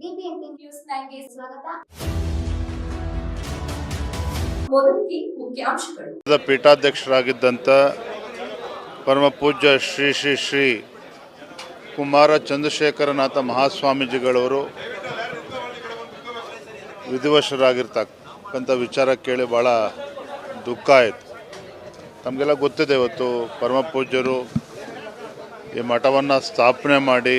News ಸ್ವಾಗತ. ಮುಖ್ಯಾಂಶಗಳು. ಪೀಠಾಧ್ಯಕ್ಷರಾಗಿದ್ದಂಥ ಪರಮ ಪೂಜ್ಯ ಶ್ರೀ ಶ್ರೀ ಶ್ರೀ ಕುಮಾರ ಚಂದ್ರಶೇಖರನಾಥ ಮಹಾಸ್ವಾಮೀಜಿಗಳವರು ವಿಧಿವಶರಾಗಿರ್ತಕ್ಕಂಥ ವಿಚಾರ ಕೇಳಿ ಭಾಳ ದುಃಖ ಆಯಿತು. ತಮಗೆಲ್ಲ ಗೊತ್ತಿದೆ ಇವತ್ತು ಪರಮ ಪೂಜ್ಯರು ಈ ಮಠವನ್ನು ಸ್ಥಾಪನೆ ಮಾಡಿ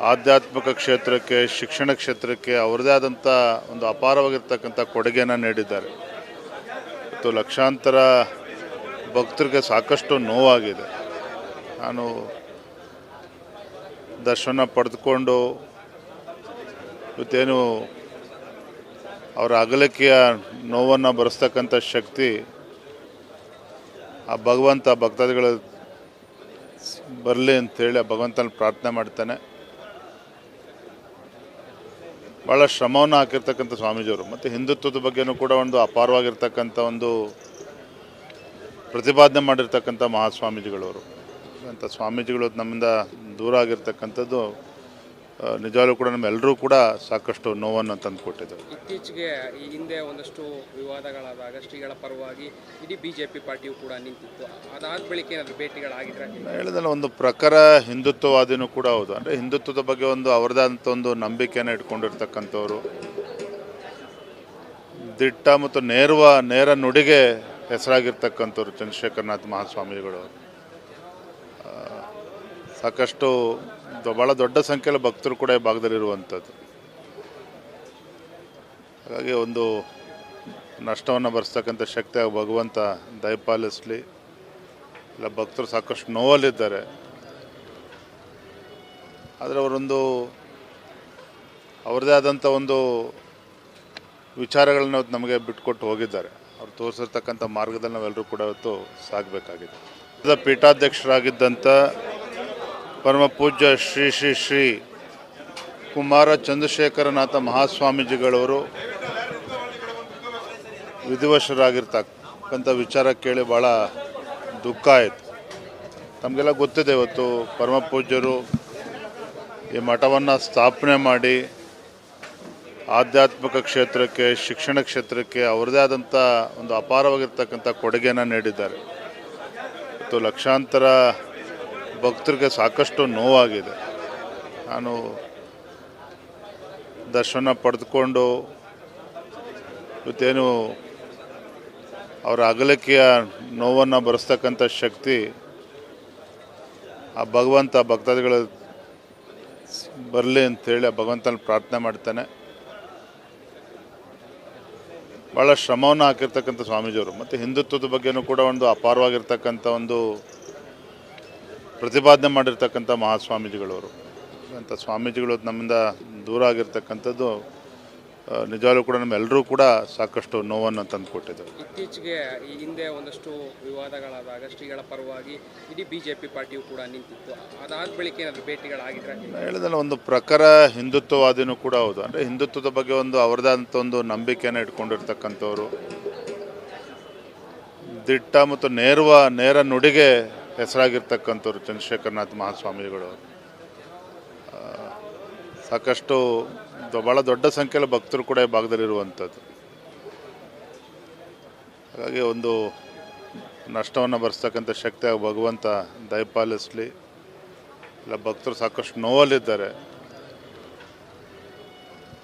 ಆಧ್ಯಾತ್ಮಿಕ ಕ್ಷೇತ್ರಕ್ಕೆ, ಶಿಕ್ಷಣ ಕ್ಷೇತ್ರಕ್ಕೆ ಅವರದೇ ಆದಂಥ ಒಂದು ಅಪಾರವಾಗಿರ್ತಕ್ಕಂಥ ಕೊಡುಗೆಯನ್ನು ನೀಡಿದ್ದಾರೆ. ಮತ್ತು ಲಕ್ಷಾಂತರ ಭಕ್ತರಿಗೆ ಸಾಕಷ್ಟು ನೋವಾಗಿದೆ. ನಾನು ದರ್ಶನ ಪಡೆದುಕೊಂಡು ಇವತ್ತೇನು ಅವರ ಅಗಲಿಕೆಯ ನೋವನ್ನು ಬರೆಸ್ತಕ್ಕಂಥ ಶಕ್ತಿ ಆ ಭಗವಂತ ಭಕ್ತಾದಿಗಳು ಬರಲಿ ಅಂತೇಳಿ ಆ ಭಗವಂತನ ಪ್ರಾರ್ಥನೆ ಮಾಡ್ತಾನೆ. ಭಾಳ ಶ್ರಮವನ್ನು ಹಾಕಿರ್ತಕ್ಕಂಥ ಸ್ವಾಮೀಜಿಯವರು. ಮತ್ತು ಹಿಂದುತ್ವದ ಬಗ್ಗೆನೂ ಕೂಡ ಒಂದು ಅಪಾರವಾಗಿರ್ತಕ್ಕಂಥ ಒಂದು ಪ್ರತಿಪಾದನೆ ಮಾಡಿರ್ತಕ್ಕಂಥ ಮಹಾಸ್ವಾಮೀಜಿಗಳವರು. ಅಂತ ಸ್ವಾಮೀಜಿಗಳು ನಮ್ಮಿಂದ ದೂರ ಆಗಿರ್ತಕ್ಕಂಥದ್ದು ನಿಜವಾಗ್ಲೂ ಕೂಡ ನಮ್ಮೆಲ್ಲರೂ ಕೂಡ ಸಾಕಷ್ಟು ನೋವನ್ನು ತಂದುಕೊಟ್ಟಿದ್ದಾರೆ. ಇತ್ತೀಚೆಗೆ ಈ ಹಿಂದೆ ಒಂದಷ್ಟು ವಿವಾದಗಳಾದಾಗ ಶ್ರೀಗಳ ಪರವಾಗಿ ಇಡೀ ಬಿ ಜೆ ಪಿ ಪಾರ್ಟಿಯು ಕೂಡ ನಿಂತಿತ್ತು. ಅದಾದ ಬಳಿಕ ಏನಾದರೂ ಭೇಟಿಗಳಾಗಿದ್ರೆ? ಹೇಳಿದಲ್ಲ ಒಂದು ಪ್ರಕಾರ ಹಿಂದುತ್ವವಾದಿನೂ ಕೂಡ ಹೌದು. ಅಂದರೆ ಹಿಂದುತ್ವದ ಬಗ್ಗೆ ಒಂದು ಅವರದೇ ಆದಂಥ ಒಂದು ನಂಬಿಕೆಯನ್ನು ಇಟ್ಕೊಂಡಿರ್ತಕ್ಕಂಥವ್ರು ದಿಟ್ಟ ಮತ್ತು ನೇರವ ನೇರ ನುಡಿಗೆ ಹೆಸರಾಗಿರ್ತಕ್ಕಂಥವ್ರು ಚಂದ್ರಶೇಖರನಾಥ್ ಮಹಾಸ್ವಾಮಿಗಳು. ಸಾಕಷ್ಟು ಭಾಳ ದೊಡ್ಡ ಸಂಖ್ಯೆಯಲ್ಲಿ ಭಕ್ತರು ಕೂಡ ಈ ಭಾಗದಲ್ಲಿರುವಂಥದ್ದು. ಹಾಗಾಗಿ ಒಂದು ನಷ್ಟವನ್ನು ಭರಿಸ್ತಕ್ಕಂಥ ಶಕ್ತಿ ಭಗವಂತ ದಯಪಾಲಿಸಲಿ. ಇಲ್ಲ ಭಕ್ತರು ಸಾಕಷ್ಟು ನೋವಲ್ಲಿದ್ದಾರೆ. ಆದರೆ ಅವರೊಂದು ಅವರದೇ ಆದಂಥ ಒಂದು ವಿಚಾರಗಳನ್ನ ನಮಗೆ ಬಿಟ್ಕೊಟ್ಟು ಹೋಗಿದ್ದಾರೆ. ಅವ್ರು ತೋರಿಸಿರ್ತಕ್ಕಂಥ ಮಾರ್ಗದಲ್ಲಿ ನಾವೆಲ್ಲರೂ ಕೂಡ ಇವತ್ತು ಸಾಗಬೇಕಾಗಿದೆ. ಪೀಠಾಧ್ಯಕ್ಷರಾಗಿದ್ದಂಥ ಪರಮ ಪೂಜ್ಯ ಶ್ರೀ ಶ್ರೀ ಶ್ರೀ ಕುಮಾರ ಚಂದ್ರಶೇಖರನಾಥ ಮಹಾಸ್ವಾಮೀಜಿಗಳವರು ವಿಧಿವಶರಾಗಿರ್ತಕ್ಕಂಥ ವಿಚಾರ ಕೇಳಿ ಭಾಳ ದುಃಖ ಆಯಿತು. ತಮಗೆಲ್ಲ ಗೊತ್ತಿದೆ ಇವತ್ತು ಪರಮ ಪೂಜ್ಯರು ಈ ಮಠವನ್ನು ಸ್ಥಾಪನೆ ಮಾಡಿ ಆಧ್ಯಾತ್ಮಿಕ ಕ್ಷೇತ್ರಕ್ಕೆ, ಶಿಕ್ಷಣ ಕ್ಷೇತ್ರಕ್ಕೆ ಅವರದೇ ಆದಂಥ ಒಂದು ಅಪಾರವಾಗಿರ್ತಕ್ಕಂಥ ಕೊಡುಗೆಯನ್ನು ನೀಡಿದ್ದಾರೆ. ಮತ್ತು ಲಕ್ಷಾಂತರ ಭಕ್ತರಿಗೆ ಸಾಕಷ್ಟು ನೋವಾಗಿದೆ. ನಾನು ದರ್ಶನ ಪಡೆದುಕೊಂಡು ಇವತ್ತೇನು ಅವರ ಅಗಲಿಕೆಯ ನೋವನ್ನು ಬರೆಸ್ತಕ್ಕಂಥ ಶಕ್ತಿ ಆ ಭಗವಂತ ಭಕ್ತಾದಿಗಳ ಬರಲಿ ಅಂತೇಳಿ ಆ ಭಗವಂತನ ಪ್ರಾರ್ಥನೆ ಮಾಡ್ತಾನೆ. ಭಾಳ ಶ್ರಮವನ್ನು ಹಾಕಿರ್ತಕ್ಕಂಥ ಸ್ವಾಮೀಜಿಯವರು, ಮತ್ತು ಹಿಂದುತ್ವದ ಬಗ್ಗೆನೂ ಕೂಡ ಒಂದು ಅಪಾರವಾಗಿರ್ತಕ್ಕಂಥ ಒಂದು ಪ್ರತಿಪಾದನೆ ಮಾಡಿರ್ತಕ್ಕಂಥ ಮಹಾಸ್ವಾಮೀಜಿಗಳವರು. ಅಂಥ ಸ್ವಾಮೀಜಿಗಳು ನಮ್ಮಿಂದ ದೂರ ಆಗಿರ್ತಕ್ಕಂಥದ್ದು ನಿಜವಾಗ್ಲೂ ಕೂಡ ನಮ್ಮೆಲ್ಲರೂ ಕೂಡ ಸಾಕಷ್ಟು ನೋವನ್ನು ತಂದುಕೊಟ್ಟಿದ್ದಾರೆ. ಇತ್ತೀಚೆಗೆ ಈ ಹಿಂದೆ ಒಂದಷ್ಟು ವಿವಾದಗಳಾದಾಗ ಶ್ರೀಗಳ ಪರವಾಗಿ ಇಡೀ ಬಿ ಜೆ ಪಿ ಪಾರ್ಟಿಯು ಕೂಡ ನಿಂತಿತ್ತು. ಅದಾದ ಬಳಿಕ ಏನಾದರೂ ಭೇಟಿಗಳಾಗಿದ್ರೆ? ಹೇಳಿದಲ್ಲ ಒಂದು ಪ್ರಖರ ಹಿಂದುತ್ವವಾದಿನೂ ಕೂಡ ಹೌದು. ಅಂದರೆ ಹಿಂದುತ್ವದ ಬಗ್ಗೆ ಒಂದು ಅವರದಾದಂಥ ಒಂದು ನಂಬಿಕೆಯನ್ನು ಇಟ್ಕೊಂಡಿರ್ತಕ್ಕಂಥವ್ರು. ದಿಟ್ಟ ಮತ್ತು ನೇರವ ನೇರ ನುಡಿಗೆ ಹೆಸರಾಗಿರ್ತಕ್ಕಂಥವ್ರು ಚಂದ್ರಶೇಖರನಾಥ್ ಮಹಾಸ್ವಾಮಿಗಳು. ಸಾಕಷ್ಟು ಭಾಳ ದೊಡ್ಡ ಸಂಖ್ಯೆಯಲ್ಲಿ ಭಕ್ತರು ಕೂಡ ಈ ಭಾಗದಲ್ಲಿರುವಂಥದ್ದು. ಹಾಗಾಗಿ ಒಂದು ನಷ್ಟವನ್ನು ಭರಿಸ್ತಕ್ಕಂಥ ಶಕ್ತಿ ಆಗಿ ಭಗವಂತ ದಯಪಾಲಿಸಲಿ. ಇಲ್ಲ ಭಕ್ತರು ಸಾಕಷ್ಟು ನೋವಲ್ಲಿದ್ದಾರೆ.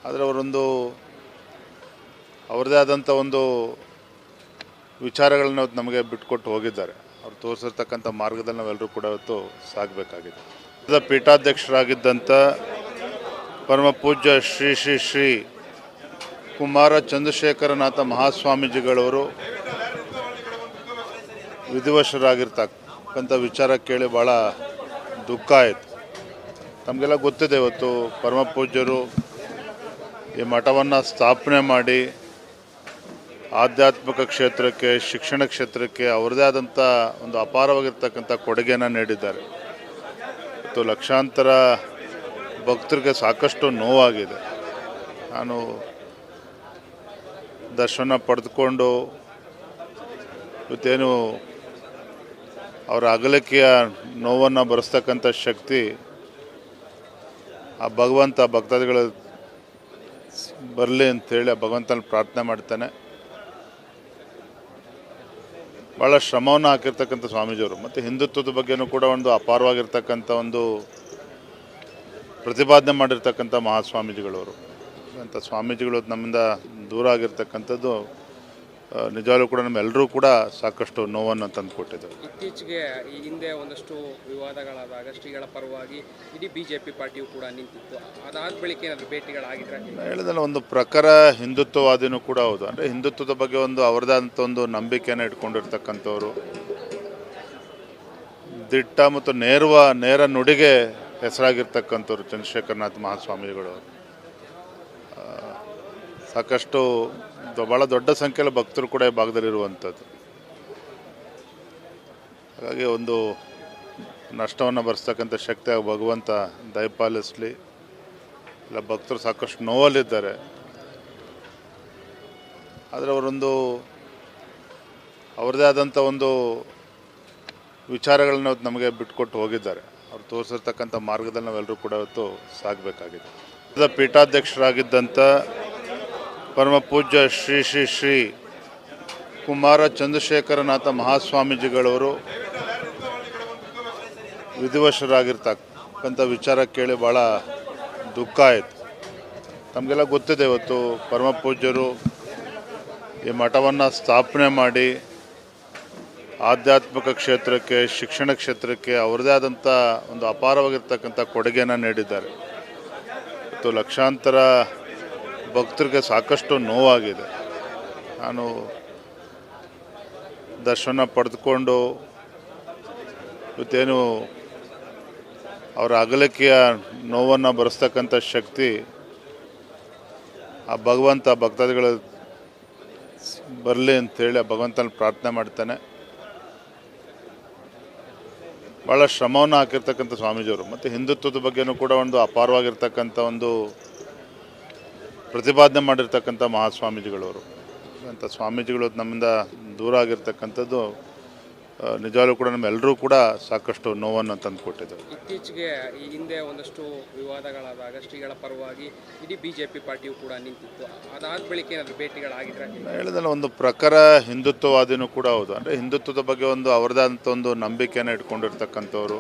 ಆದರೆ ಅವರೊಂದು ಅವರದೇ ಆದಂಥ ಒಂದು ವಿಚಾರಗಳನ್ನ ನಮಗೆ ಬಿಟ್ಕೊಟ್ಟು ಹೋಗಿದ್ದಾರೆ. ಅವ್ರು ತೋರಿಸಿರ್ತಕ್ಕಂಥ ಮಾರ್ಗದಲ್ಲಿ ನಾವೆಲ್ಲರೂ ಕೂಡ ಇವತ್ತು ಸಾಗಬೇಕಾಗಿದೆ. ಪೀಠಾಧ್ಯಕ್ಷರಾಗಿದ್ದಂಥ ಪರಮ ಪೂಜ್ಯ ಶ್ರೀ ಶ್ರೀ ಶ್ರೀ ಕುಮಾರ ಚಂದ್ರಶೇಖರನಾಥ ಮಹಾಸ್ವಾಮೀಜಿಗಳವರು ವಿಧಿವಶರಾಗಿರ್ತಕ್ಕಂಥ ವಿಚಾರ ಕೇಳಿ ಭಾಳ ದುಃಖ ಆಯಿತು. ತಮಗೆಲ್ಲ ಗೊತ್ತಿದೆ ಇವತ್ತು ಪರಮ ಪೂಜ್ಯರು ಈ ಮಠವನ್ನು ಸ್ಥಾಪನೆ ಮಾಡಿ ಆಧ್ಯಾತ್ಮಿಕ ಕ್ಷೇತ್ರಕ್ಕೆ, ಶಿಕ್ಷಣ ಕ್ಷೇತ್ರಕ್ಕೆ ಅವರದೇ ಆದಂಥ ಒಂದು ಅಪಾರವಾಗಿರ್ತಕ್ಕಂಥ ಕೊಡುಗೆಯನ್ನು ನೀಡಿದ್ದಾರೆ. ಮತ್ತು ಲಕ್ಷಾಂತರ ಭಕ್ತರಿಗೆ ಸಾಕಷ್ಟು ನೋವಾಗಿದೆ. ನಾನು ದರ್ಶನ ಪಡೆದುಕೊಂಡು ಇವತ್ತೇನು ಅವರ ಅಗಲಿಕೆಯ ನೋವನ್ನು ಬರೆಸ್ತಕ್ಕಂಥ ಶಕ್ತಿ ಆ ಭಗವಂತ ಭಕ್ತಾದಿಗಳ ಬರಲಿ ಅಂತೇಳಿ ಆ ಭಗವಂತನ ಪ್ರಾರ್ಥನೆ ಮಾಡ್ತಾನೆ. ಭಾಳ ಶ್ರಮವನ್ನು ಹಾಕಿರ್ತಕ್ಕಂಥ ಸ್ವಾಮೀಜಿಯವರು. ಮತ್ತು ಹಿಂದುತ್ವದ ಬಗ್ಗೆನೂ ಕೂಡ ಒಂದು ಅಪಾರವಾಗಿರ್ತಕ್ಕಂಥ ಒಂದು ಪ್ರತಿಪಾದನೆ ಮಾಡಿರ್ತಕ್ಕಂಥ ಮಹಾಸ್ವಾಮೀಜಿಗಳವರು. ಅಂಥ ಸ್ವಾಮೀಜಿಗಳು ನಮ್ಮಿಂದ ದೂರ ಆಗಿರ್ತಕ್ಕಂಥದ್ದು ನಿಜವಾಗ್ಲೂ ಕೂಡ ನಮ್ಮೆಲ್ಲರೂ ಕೂಡ ಸಾಕಷ್ಟು ನೋವನ್ನು ತಂದುಕೊಟ್ಟಿದ್ದಾರೆ. ಇತ್ತೀಚೆಗೆ ಈ ಹಿಂದೆ ಒಂದಷ್ಟು ವಿವಾದಗಳಾದಾಗ ಶ್ರೀಗಳ ಪರವಾಗಿ ಇಡೀ ಬಿ ಜೆ ಪಿ ಪಾರ್ಟಿಯು ಕೂಡ ನಿಂತಿತ್ತು. ಅದಾದ ಬಳಿಕ ಏನಾದರೂ ಭೇಟಿಗಳಾಗಿದ್ರೆ? ಹೇಳಿದಲ್ಲ ಒಂದು ಪ್ರಕಾರ ಹಿಂದುತ್ವವಾದಿನೂ ಕೂಡ ಹೌದು. ಅಂದರೆ ಹಿಂದುತ್ವದ ಬಗ್ಗೆ ಒಂದು ಅವರದಾದಂಥ ಒಂದು ನಂಬಿಕೆಯನ್ನು ಇಟ್ಕೊಂಡಿರ್ತಕ್ಕಂಥವ್ರು. ದಿಟ್ಟ ಮತ್ತು ನೇರವ ನೇರ ನುಡಿಗೆ ಹೆಸರಾಗಿರ್ತಕ್ಕಂಥವ್ರು ಚಂದ್ರಶೇಖರನಾಥ್ ಮಹಾಸ್ವಾಮಿಗಳು. ಸಾಕಷ್ಟು ಭಾಳ ದೊಡ್ಡ ಸಂಖ್ಯೆಯಲ್ಲಿ ಭಕ್ತರು ಕೂಡ ಭಾಗದಲ್ಲಿರುವಂಥದ್ದು ಹಾಗಾಗಿ ಒಂದು ನಷ್ಟವನ್ನು ಭರಿಸ್ತಕ್ಕಂಥ ಶಕ್ತಿ ಆಗಿ ಭಗವಂತ ದಯಪಾಲಿಸಲಿ. ಇಲ್ಲ ಭಕ್ತರು ಸಾಕಷ್ಟು ನೋವಲ್ಲಿದ್ದಾರೆ. ಆದರೆ ಅವರೊಂದು ಅವರದೇ ಆದಂಥ ಒಂದು ವಿಚಾರಗಳನ್ನ ನಮಗೆ ಬಿಟ್ಕೊಟ್ಟು ಹೋಗಿದ್ದಾರೆ. ಅವ್ರು ತೋರಿಸಿರ್ತಕ್ಕಂಥ ಮಾರ್ಗದಲ್ಲಿ ನಾವೆಲ್ಲರೂ ಕೂಡ ಇವತ್ತು ಸಾಗಬೇಕಾಗಿದೆ. ಪೀಠಾಧ್ಯಕ್ಷರಾಗಿದ್ದಂಥ ಪರಮ ಪೂಜ್ಯ ಶ್ರೀ ಶ್ರೀ ಶ್ರೀ ಕುಮಾರ ಚಂದ್ರಶೇಖರನಾಥ ಮಹಾಸ್ವಾಮೀಜಿಗಳವರು ವಿಧಿವಶರಾಗಿರ್ತಕ್ಕಂಥ ವಿಚಾರ ಕೇಳಿ ಭಾಳ ದುಃಖ ಆಯಿತು. ತಮಗೆಲ್ಲ ಗೊತ್ತಿದೆ ಇವತ್ತು ಪರಮ ಪೂಜ್ಯರು ಈ ಮಠವನ್ನು ಸ್ಥಾಪನೆ ಮಾಡಿ ಆಧ್ಯಾತ್ಮಿಕ ಕ್ಷೇತ್ರಕ್ಕೆ, ಶಿಕ್ಷಣ ಕ್ಷೇತ್ರಕ್ಕೆ ಅವರದೇ ಆದಂಥ ಒಂದು ಅಪಾರವಾಗಿರ್ತಕ್ಕಂಥ ಕೊಡುಗೆಯನ್ನು ನೀಡಿದ್ದಾರೆ. ಮತ್ತು ಲಕ್ಷಾಂತರ ಭಕ್ತರಿಗೆ ಸಾಕಷ್ಟು ನೋವಾಗಿದೆ. ನಾನು ದರ್ಶನ ಪಡೆದುಕೊಂಡು ಇವತ್ತೇನು ಅವರ ಅಗಲಿಕೆಯ ನೋವನ್ನು ಬರೆಸ್ತಕ್ಕಂಥ ಶಕ್ತಿ ಆ ಭಗವಂತ ಭಕ್ತಾದಿಗಳು ಬರಲಿ ಅಂತೇಳಿ ಆ ಭಗವಂತನ ಪ್ರಾರ್ಥನೆ ಮಾಡ್ತಾನೆ. ಭಾಳ ಶ್ರಮವನ್ನು ಹಾಕಿರ್ತಕ್ಕಂಥ ಸ್ವಾಮೀಜಿಯವರು, ಮತ್ತು ಹಿಂದುತ್ವದ ಬಗ್ಗೆನೂ ಕೂಡ ಒಂದು ಅಪಾರವಾಗಿರ್ತಕ್ಕಂಥ ಒಂದು ಪ್ರತಿಪಾದನೆ ಮಾಡಿರ್ತಕ್ಕಂಥ ಮಹಾಸ್ವಾಮೀಜಿಗಳವರು. ಅಂತ ಸ್ವಾಮೀಜಿಗಳು ನಮ್ಮಿಂದ ದೂರ ಆಗಿರ್ತಕ್ಕಂಥದ್ದು ನಿಜವಾಗ್ಲೂ ಕೂಡ ನಮ್ಮೆಲ್ಲರೂ ಕೂಡ ಸಾಕಷ್ಟು ನೋವನ್ನು ತಂದುಕೊಟ್ಟಿದ್ದಾರೆ ಇತ್ತೀಚೆಗೆ ಈ ಹಿಂದೆ ಒಂದಷ್ಟು ವಿವಾದಗಳಾದಾಗ ಶ್ರೀಗಳ ಪರವಾಗಿ ಇಡೀ ಬಿ ಜೆ ಪಿ ಪಾರ್ಟಿಯು ಕೂಡ ನಿಂತಿತ್ತು. ಅದಾದ ಬಳಿಕ ಏನಾದರೂ ಭೇಟಿಗಳಾಗಿದ್ರೆ? ಹೇಳಿದಲ್ಲ ಒಂದು ಪ್ರಖರ ಹಿಂದುತ್ವವಾದಿನೂ ಕೂಡ ಹೌದು. ಅಂದರೆ ಹಿಂದುತ್ವದ ಬಗ್ಗೆ ಒಂದು ಅವರದಾದಂಥ ಒಂದು ನಂಬಿಕೆಯನ್ನು ಇಟ್ಕೊಂಡಿರ್ತಕ್ಕಂಥವ್ರು.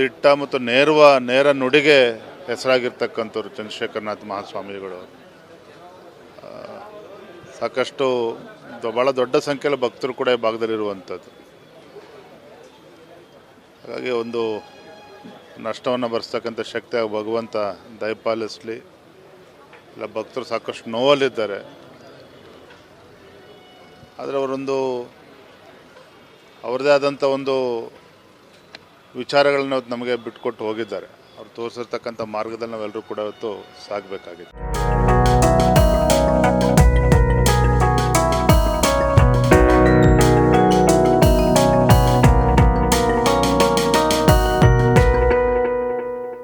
ದಿಟ್ಟ ಮತ್ತು ನೇರವ ನೇರ ನುಡಿಗೆ ಹೆಸರಾಗಿರ್ತಕ್ಕಂಥವ್ರು ಚಂದ್ರಶೇಖರನಾಥ್ ಮಹಾಸ್ವಾಮಿಗಳು. ಸಾಕಷ್ಟು ಭಾಳ ದೊಡ್ಡ ಸಂಖ್ಯೆಯಲ್ಲಿ ಭಕ್ತರು ಕೂಡ ಈ ಭಾಗದಲ್ಲಿರುವಂಥದ್ದು ಹಾಗಾಗಿ ಒಂದು ನಷ್ಟವನ್ನು ಭರಿಸ್ತಕ್ಕಂಥ ಶಕ್ತಿ ಭಗವಂತ ದಯಪಾಲಿಸಲಿ. ಇಲ್ಲ, ಭಕ್ತರು ಸಾಕಷ್ಟು ನೋವಲ್ಲಿದ್ದಾರೆ. ಆದರೆ ಅವರೊಂದು, ಅವರದೇ ಆದಂಥ ಒಂದು ವಿಚಾರಗಳನ್ನ ನಮಗೆ ಬಿಟ್ಕೊಟ್ಟು ಹೋಗಿದ್ದಾರೆ. ಅವ್ರು ತೋರಿಸಿರ್ತಕ್ಕಂಥ ಮಾರ್ಗದಲ್ಲಿ ನಾವೆಲ್ಲರೂ ಕೂಡ ಇವತ್ತು ಸಾಗಬೇಕಾಗಿದೆ.